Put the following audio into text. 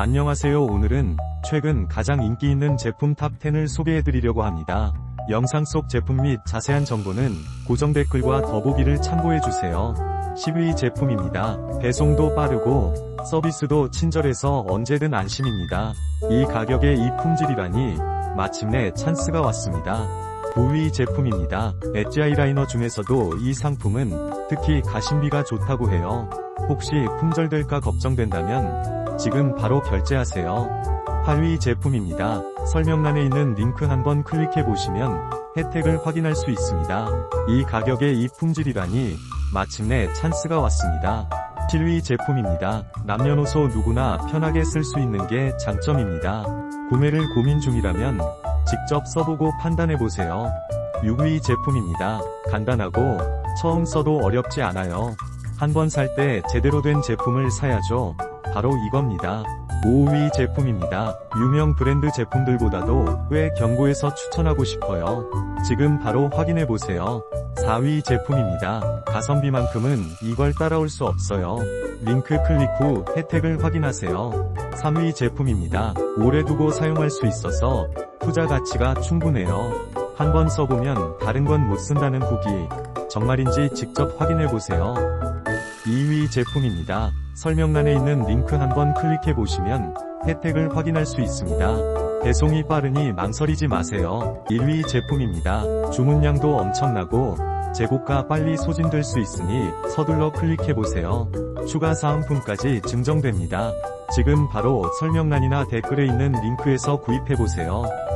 안녕하세요 오늘은 최근 가장 인기 있는 제품 탑10을 소개해드리려고 합니다. 영상 속 제품 및 자세한 정보는 고정 댓글과 더보기를 참고해주세요. 10위 제품입니다. 배송도 빠르고 서비스도 친절해서 언제든 안심입니다. 이 가격에 이 품질이라니 마침내 찬스가 왔습니다. 9위 제품입니다. 엣지 아이라이너 중에서도 이 상품은 특히 가심비가 좋다고 해요. 혹시 품절될까 걱정된다면 지금 바로 결제하세요. 8위 제품입니다. 설명란에 있는 링크 한번 클릭해 보시면 혜택을 확인할 수 있습니다. 이 가격에 이 품질이라니 마침내 찬스가 왔습니다. 7위 제품입니다. 남녀노소 누구나 편하게 쓸 수 있는 게 장점입니다. 구매를 고민 중이라면 직접 써보고 판단해보세요. 6위 제품입니다. 간단하고 처음 써도 어렵지 않아요. 한 번 살 때 제대로 된 제품을 사야죠. 바로 이겁니다. 5위 제품입니다. 유명 브랜드 제품들보다도 꽤 견고해서 추천하고 싶어요. 지금 바로 확인해보세요. 4위 제품입니다. 가성비만큼은 이걸 따라올 수 없어요. 링크 클릭 후 혜택을 확인하세요. 3위 제품입니다. 오래 두고 사용할 수 있어서 투자 가치가 충분해요. 한 번 써보면 다른 건 못 쓴다는 후기. 정말인지 직접 확인해보세요. 2위 제품입니다. 설명란에 있는 링크 한번 클릭해 보시면 혜택을 확인할 수 있습니다. 배송이 빠르니 망설이지 마세요. 1위 제품입니다. 주문량도 엄청나고 재고가 빨리 소진될 수 있으니 서둘러 클릭해 보세요. 추가 사은품까지 증정됩니다. 지금 바로 설명란이나 댓글에 있는 링크에서 구입해 보세요.